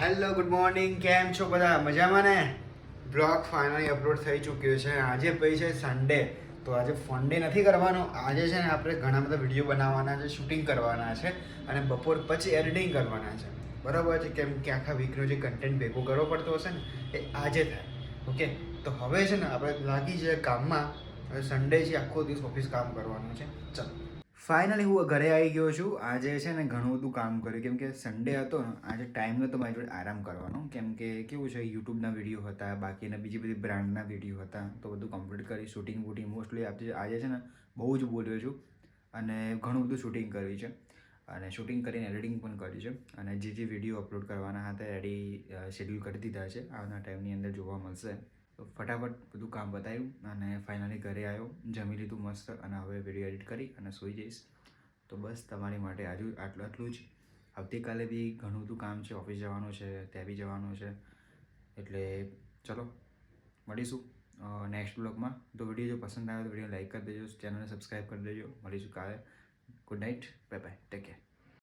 Hello good morning કેમ છો બધા? મજામાં ને? બ્લોગ ફાઇનલી અપલોડ થઈ ચૂક્યો છે. આજે પછી છે સન્ડે તો આજે ફન ડે નથી કરવાનો. આજે છે ને આપણે ઘણા બધા વીડિયો બનાવવાના છે શૂટિંગ કરવાના છે અને બપોર પછી એડિટિંગ કરવાના છે. બરાબર છે? કેમ કે આખા વીકનો જે કન્ટેન્ટ ભેગો કરવો પડતો હશે ને, એ આજે થાય. ઓકે તો હવે છે ને આપણે લાગી છે કામમાં. હવે સન્ડે છે, આખો દિવસ ઓફિસ કામ કરવાનું છે. ચાલો. ફાઇનલી હું ઘરે આવી ગયો છું. આજે છે ને ઘણું બધું કામ કર્યું. કેમ કે સન્ડે હતો ને, આજે ટાઈમ નહોતો મારી જોડે આરામ કરવાનો. કેમ કે કેવું છે યુટ્યુબના વીડિયો હતા બાકીના બીજી બધી બ્રાન્ડના વીડિયો હતા, તો બધું કમ્પ્લીટ કરી શૂટિંગ વૂટિંગ મોસ્ટલી આજે છે ને બહુ જ બોલ્યો છું. અને ઘણું બધું શૂટિંગ કર્યું છે. અને શૂટિંગ કરીને એડિટિંગ પણ કર્યું છે. અને જે જે વીડિયો અપલોડ કરવાના હતા રેડી શેડ્યુલ કરી દીધા છે. આવના ટાઈમની અંદર જોવા મળશે. તો ફટાફટ બધું કામ બતાવ્યું અને ફાઇનલી ઘરે આવ્યો. જમી લીધું મસ્ત અને હવે વીડિયો એડિટ કરી અને સૂઈ જઈશ. તો બસ તમારી માટે આજુ આટલું આટલું જ. આવતીકાલે બી ઘણું બધું કામ છે ઓફિસ જવાનું છે, ત્યાં બી જવાનું છે. એટલે ચલો, મળીશું નેક્સ્ટ બ્લોગમાં તો વીડિયો જો પસંદ આવે તો વીડિયો લાઈક કરી દેજો ચેનલને સબસ્ક્રાઈબ કરી દેજો. મળીશું કાલે. Good night bye bye take care